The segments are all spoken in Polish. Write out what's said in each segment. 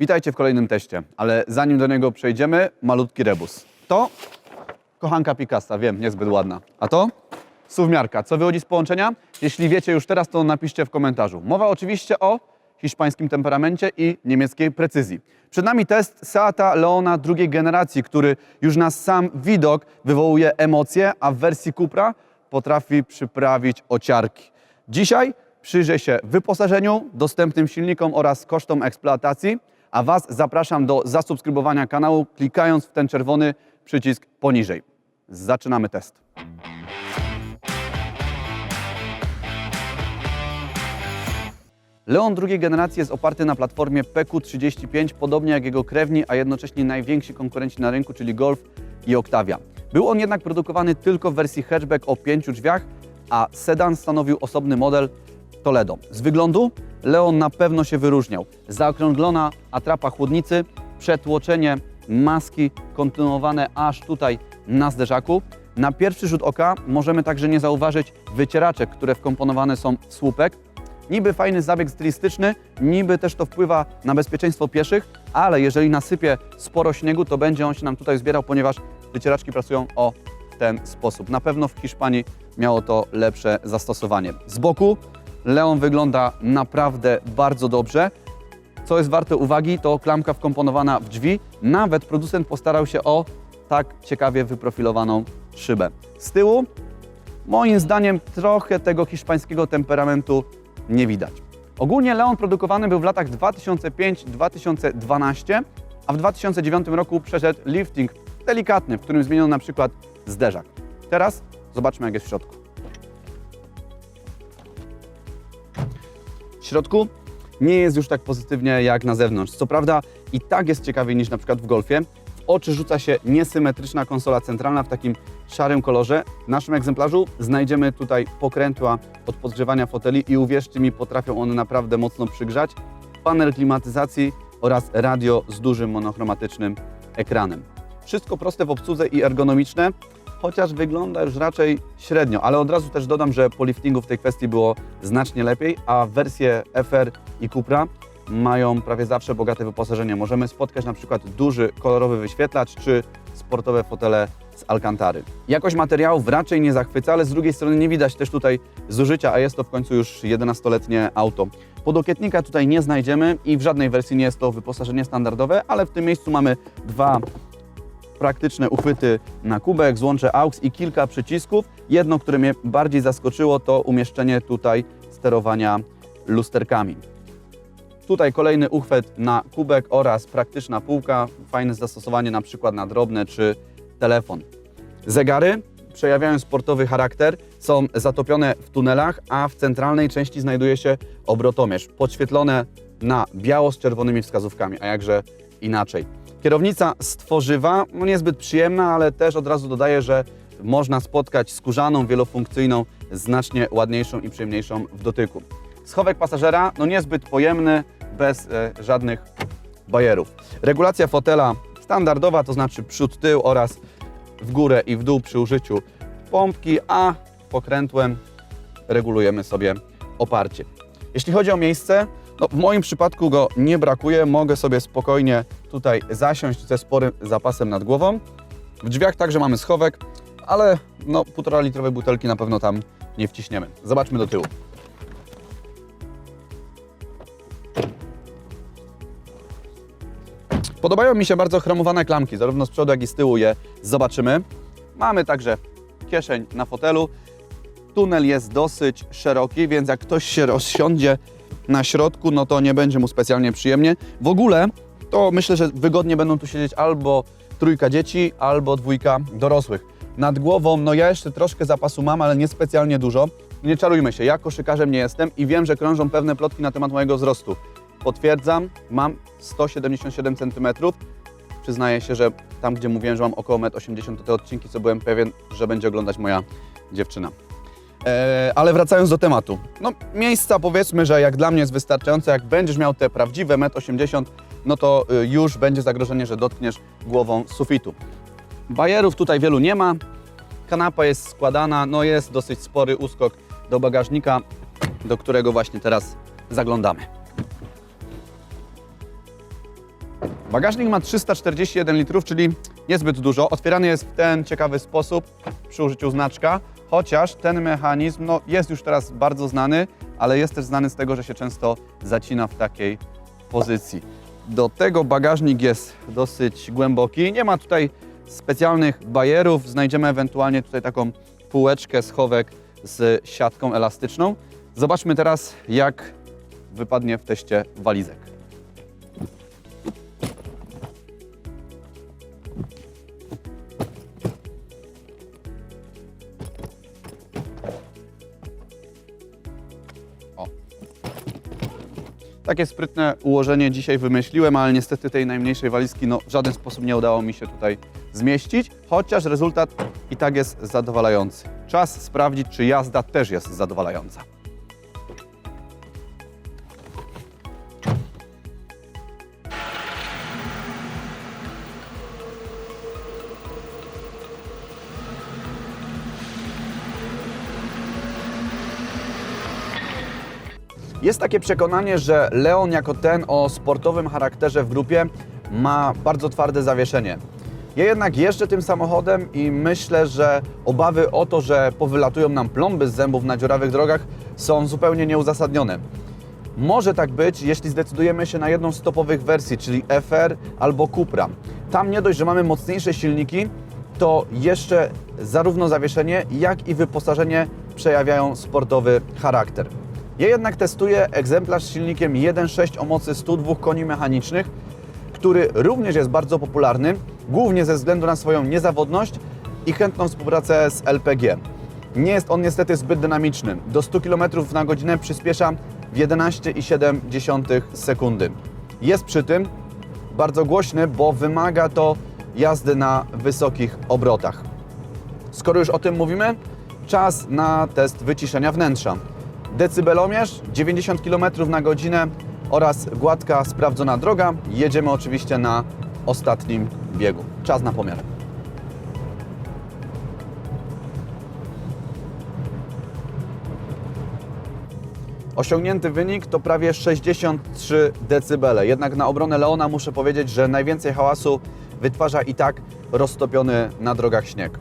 Witajcie w kolejnym teście, ale zanim do niego przejdziemy, malutki rebus. To kochanka Picassa, wiem, niezbyt ładna. A to suwmiarka. Co wychodzi z połączenia? Jeśli wiecie już teraz, to napiszcie w komentarzu. Mowa oczywiście o hiszpańskim temperamencie i niemieckiej precyzji. Przed nami test Seata Leona drugiej generacji, który już na sam widok wywołuje emocje, a w wersji Cupra potrafi przyprawić ociarki. Dzisiaj przyjrzę się wyposażeniu, dostępnym silnikom oraz kosztom eksploatacji, a Was zapraszam do zasubskrybowania kanału, klikając w ten czerwony przycisk poniżej. Zaczynamy test. Leon drugiej generacji jest oparty na platformie PQ35, podobnie jak jego krewni, a jednocześnie najwięksi konkurenci na rynku, czyli Golf i Octavia. Był on jednak produkowany tylko w wersji hatchback o pięciu drzwiach, a sedan stanowił osobny model Toledo. Z wyglądu Leon na pewno się wyróżniał. Zaokrąglona atrapa chłodnicy, przetłoczenie maski kontynuowane aż tutaj na zderzaku. Na pierwszy rzut oka możemy także nie zauważyć wycieraczek, które wkomponowane są w słupek. Niby fajny zabieg stylistyczny, niby też to wpływa na bezpieczeństwo pieszych, ale jeżeli nasypie sporo śniegu, to będzie on się nam tutaj zbierał, ponieważ wycieraczki pracują o ten sposób. Na pewno w Hiszpanii miało to lepsze zastosowanie. Z boku Leon wygląda naprawdę bardzo dobrze. Co jest warte uwagi, to klamka wkomponowana w drzwi. Nawet producent postarał się o tak ciekawie wyprofilowaną szybę. Z tyłu, moim zdaniem, trochę tego hiszpańskiego temperamentu nie widać. Ogólnie Leon produkowany był w latach 2005-2012, a w 2009 roku przeszedł lifting delikatny, w którym zmieniono na przykład zderzak. Teraz zobaczmy, jak jest w środku. W środku nie jest już tak pozytywnie jak na zewnątrz. Co prawda i tak jest ciekawiej niż na przykład w Golfie. W oczy rzuca się niesymetryczna konsola centralna w takim szarym kolorze. W naszym egzemplarzu znajdziemy tutaj pokrętła od podgrzewania foteli i uwierzcie mi, potrafią one naprawdę mocno przygrzać. Panel klimatyzacji oraz radio z dużym monochromatycznym ekranem. Wszystko proste w obsłudze i ergonomiczne, chociaż wygląda już raczej średnio, ale od razu też dodam, że po liftingu w tej kwestii było znacznie lepiej, a wersje FR i Cupra mają prawie zawsze bogate wyposażenie. Możemy spotkać na przykład duży kolorowy wyświetlacz czy sportowe fotele z Alcantary. Jakość materiałów raczej nie zachwyca, ale z drugiej strony nie widać też tutaj zużycia, a jest to w końcu już 11-letnie auto. Podokietnika tutaj nie znajdziemy i w żadnej wersji nie jest to wyposażenie standardowe, ale w tym miejscu mamy dwa praktyczne uchwyty na kubek, złącze AUX i kilka przycisków. Jedno, które mnie bardziej zaskoczyło, to umieszczenie tutaj sterowania lusterkami. Tutaj kolejny uchwyt na kubek oraz praktyczna półka. Fajne zastosowanie na przykład na drobne czy telefon. Zegary przejawiają sportowy charakter, są zatopione w tunelach, a w centralnej części znajduje się obrotomierz, podświetlone na biało z czerwonymi wskazówkami, a jakże inaczej. Kierownica z tworzywa, no niezbyt przyjemna, ale też od razu dodaję, że można spotkać skórzaną, wielofunkcyjną, znacznie ładniejszą i przyjemniejszą w dotyku. Schowek pasażera, no niezbyt pojemny, bez e, żadnych bajerów. Regulacja fotela standardowa, to znaczy przód, tył oraz w górę i w dół przy użyciu pompki, a pokrętłem regulujemy sobie oparcie. Jeśli chodzi o miejsce, no w moim przypadku go nie brakuje, mogę sobie spokojnie tutaj zasiąść ze sporym zapasem nad głową. W drzwiach także mamy schowek, ale no półtora litrowej butelki na pewno tam nie wciśniemy. Zobaczmy do tyłu. Podobają mi się bardzo chromowane klamki, zarówno z przodu, jak i z tyłu je zobaczymy. Mamy także kieszeń na fotelu. Tunel jest dosyć szeroki, więc jak ktoś się rozsiądzie na środku, no to nie będzie mu specjalnie przyjemnie. W ogóle to myślę, że wygodnie będą tu siedzieć albo trójka dzieci, albo dwójka dorosłych. Nad głową, no ja jeszcze troszkę zapasu mam, ale nie specjalnie dużo. Nie czarujmy się, ja koszykarzem nie jestem i wiem, że krążą pewne plotki na temat mojego wzrostu. Potwierdzam, mam 177 cm. Przyznaję się, że tam, gdzie mówiłem, że mam około 1,80 m, to te odcinki, co byłem pewien, że będzie oglądać moja dziewczyna. E, ale wracając do tematu. No, miejsca powiedzmy, że jak dla mnie jest wystarczające. Jak będziesz miał te prawdziwe 1,80 m, no to y, już będzie zagrożenie, że dotkniesz głową sufitu. Bajerów tutaj wielu nie ma. Kanapa jest składana, no jest dosyć spory uskok do bagażnika, do którego właśnie teraz zaglądamy. Bagażnik ma 341 litrów, czyli niezbyt dużo. Otwierany jest w ten ciekawy sposób przy użyciu znaczka, chociaż ten mechanizm no, jest już teraz bardzo znany, ale jest też znany z tego, że się często zacina w takiej pozycji. Do tego bagażnik jest dosyć głęboki. Nie ma tutaj specjalnych bajerów. Znajdziemy ewentualnie tutaj taką półeczkę schowek z siatką elastyczną. Zobaczmy teraz, jak wypadnie w teście walizek. Takie sprytne ułożenie dzisiaj wymyśliłem, ale niestety tej najmniejszej walizki no, w żaden sposób nie udało mi się tutaj zmieścić, chociaż rezultat i tak jest zadowalający. Czas sprawdzić, czy jazda też jest zadowalająca. Jest takie przekonanie, że Leon jako ten o sportowym charakterze w grupie ma bardzo twarde zawieszenie. Ja jednak jeżdżę tym samochodem i myślę, że obawy o to, że powylatują nam plomby z zębów na dziurawych drogach są zupełnie nieuzasadnione. Może tak być, jeśli zdecydujemy się na jedną z topowych wersji, czyli FR albo Cupra. Tam nie dość, że mamy mocniejsze silniki, to jeszcze zarówno zawieszenie, jak i wyposażenie przejawiają sportowy charakter. Ja jednak testuję egzemplarz z silnikiem 1.6 o mocy 102 koni mechanicznych, który również jest bardzo popularny, głównie ze względu na swoją niezawodność i chętną współpracę z LPG. Nie jest on niestety zbyt dynamiczny. Do 100 km na godzinę przyspiesza w 11,7 sekundy. Jest przy tym bardzo głośny, bo wymaga to jazdy na wysokich obrotach. Skoro już o tym mówimy, czas na test wyciszenia wnętrza. Decybelomierz 90 km na godzinę oraz gładka, sprawdzona droga. Jedziemy oczywiście na ostatnim biegu. Czas na pomiar. Osiągnięty wynik to prawie 63 dB. Jednak na obronę Leona muszę powiedzieć, że najwięcej hałasu wytwarza i tak roztopiony na drogach śnieg.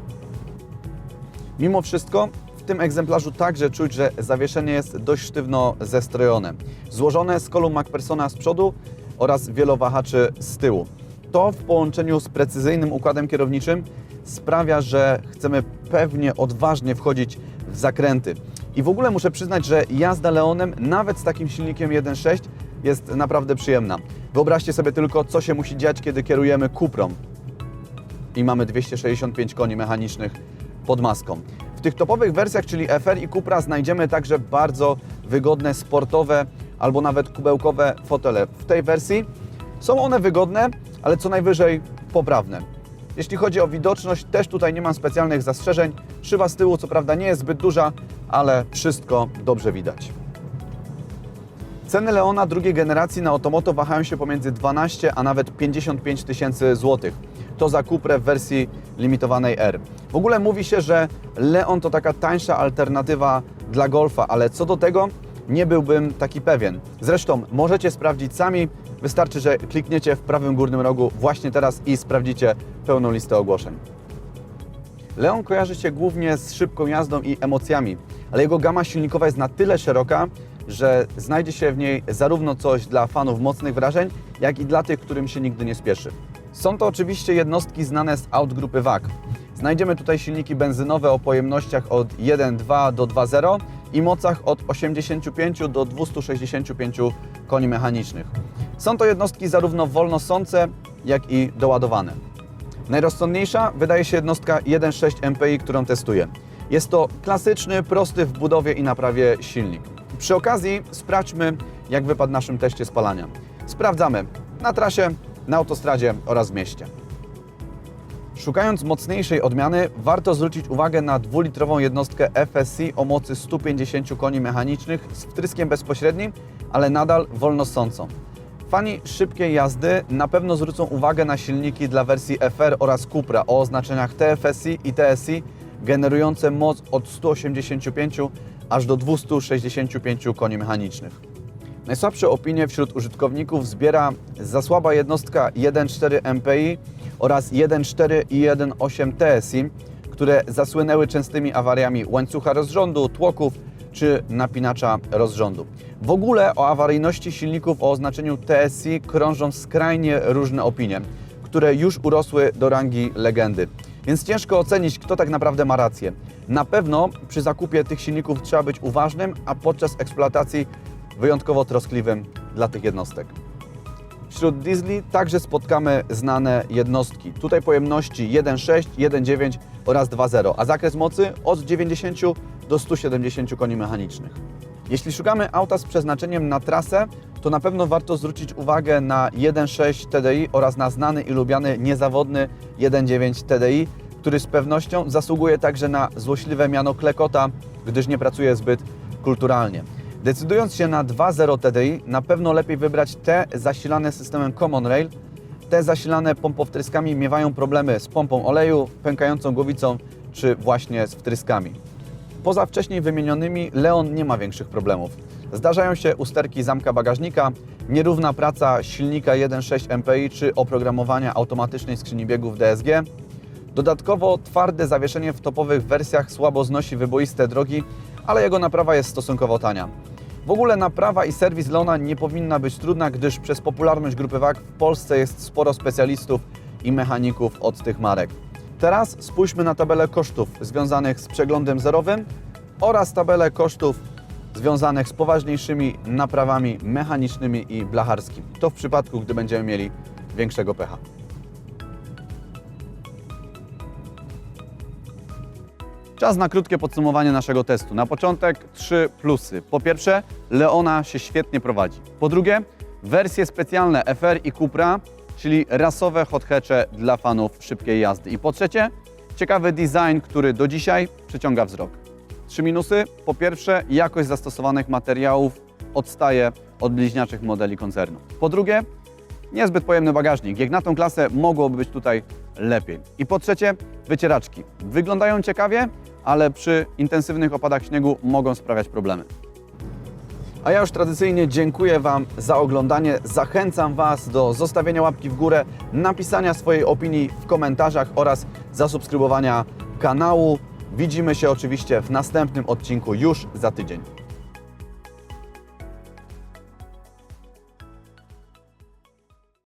Mimo wszystko tym egzemplarzu także czuć, że zawieszenie jest dość sztywno zestrojone. Złożone z kolu MacPhersona z przodu oraz wielowahaczy z tyłu. To w połączeniu z precyzyjnym układem kierowniczym sprawia, że chcemy pewnie odważnie wchodzić w zakręty. I w ogóle muszę przyznać, że jazda Leonem nawet z takim silnikiem 1.6 jest naprawdę przyjemna. Wyobraźcie sobie tylko, co się musi dziać, kiedy kierujemy Cuprą i mamy 265 koni mechanicznych pod maską. Tych topowych wersjach, czyli FR i Cupra, znajdziemy także bardzo wygodne sportowe albo nawet kubełkowe fotele. W tej wersji są one wygodne, ale co najwyżej poprawne. Jeśli chodzi o widoczność, też tutaj nie mam specjalnych zastrzeżeń. Szyba z tyłu co prawda nie jest zbyt duża, ale wszystko dobrze widać. Ceny Leona drugiej generacji na Otomoto wahają się pomiędzy 12 a nawet 55 tysięcy złotych. To za Cuprę w wersji limitowanej R. W ogóle mówi się, że Leon to taka tańsza alternatywa dla Golfa, ale co do tego nie byłbym taki pewien. Zresztą możecie sprawdzić sami, wystarczy, że klikniecie w prawym górnym rogu właśnie teraz i sprawdzicie pełną listę ogłoszeń. Leon kojarzy się głównie z szybką jazdą i emocjami, ale jego gama silnikowa jest na tyle szeroka, że znajdzie się w niej zarówno coś dla fanów mocnych wrażeń, jak i dla tych, którym się nigdy nie spieszy. Są to oczywiście jednostki znane z aut grupy WAG. Znajdziemy tutaj silniki benzynowe o pojemnościach od 1.2 do 2.0 i mocach od 85 do 265 koni mechanicznych. Są to jednostki zarówno wolnosące, jak i doładowane. Najrozsądniejsza wydaje się jednostka 1.6 MPI, którą testuję. Jest to klasyczny, prosty w budowie i naprawie silnik. Przy okazji sprawdźmy, jak wypadł w naszym teście spalania. Sprawdzamy na trasie, na autostradzie oraz w mieście. Szukając mocniejszej odmiany, warto zwrócić uwagę na dwulitrową jednostkę FSC o mocy 150 koni mechanicznych z wtryskiem bezpośrednim, ale nadal wolnosącą. Fani szybkiej jazdy na pewno zwrócą uwagę na silniki dla wersji FR oraz Cupra o oznaczeniach TFSI i TSI generujące moc od 185 aż do 265 koni mechanicznych. Najsłabsze opinie wśród użytkowników zbiera za słaba jednostka 1.4 MPI oraz 1.4 i 1.8 TSI, które zasłynęły częstymi awariami łańcucha rozrządu, tłoków czy napinacza rozrządu. W ogóle o awaryjności silników o oznaczeniu TSI krążą skrajnie różne opinie, które już urosły do rangi legendy. Więc ciężko ocenić, kto tak naprawdę ma rację. Na pewno przy zakupie tych silników trzeba być uważnym, a podczas eksploatacji wyjątkowo troskliwym dla tych jednostek. Wśród diesli także spotkamy znane jednostki. Tutaj pojemności 1.6, 1.9 oraz 2.0, a zakres mocy od 90 do 170 koni mechanicznych. Jeśli szukamy auta z przeznaczeniem na trasę, to na pewno warto zwrócić uwagę na 1.6 TDI oraz na znany i lubiany niezawodny 1.9 TDI, który z pewnością zasługuje także na złośliwe miano klekota, gdyż nie pracuje zbyt kulturalnie. Decydując się na 2.0 TDI, na pewno lepiej wybrać te zasilane systemem Common Rail. Te zasilane pompowtryskami miewają problemy z pompą oleju, pękającą głowicą czy właśnie z wtryskami. Poza wcześniej wymienionymi Leon nie ma większych problemów. Zdarzają się usterki zamka bagażnika, nierówna praca silnika 1.6 MPI czy oprogramowania automatycznej skrzyni biegów DSG. Dodatkowo twarde zawieszenie w topowych wersjach słabo znosi wyboiste drogi, ale jego naprawa jest stosunkowo tania. W ogóle naprawa i serwis Leona nie powinna być trudna, gdyż przez popularność grupy WAG w Polsce jest sporo specjalistów i mechaników od tych marek. Teraz spójrzmy na tabelę kosztów związanych z przeglądem zerowym oraz tabelę kosztów związanych z poważniejszymi naprawami mechanicznymi i blacharskimi. To w przypadku, gdy będziemy mieli większego pecha. Czas na krótkie podsumowanie naszego testu. Na początek trzy plusy. Po pierwsze, Leona się świetnie prowadzi. Po drugie, wersje specjalne FR i Cupra, czyli rasowe hot dla fanów szybkiej jazdy. I po trzecie, ciekawy design, który do dzisiaj przyciąga wzrok. Trzy minusy. Po pierwsze, jakość zastosowanych materiałów odstaje od bliźniaczych modeli koncernu. Po drugie, niezbyt pojemny bagażnik. Jak na tą klasę mogłoby być tutaj lepiej. I po trzecie, wycieraczki. Wyglądają ciekawie, ale przy intensywnych opadach śniegu mogą sprawiać problemy. A ja już tradycyjnie dziękuję Wam za oglądanie. Zachęcam Was do zostawienia łapki w górę, napisania swojej opinii w komentarzach oraz zasubskrybowania kanału. Widzimy się oczywiście w następnym odcinku już za tydzień.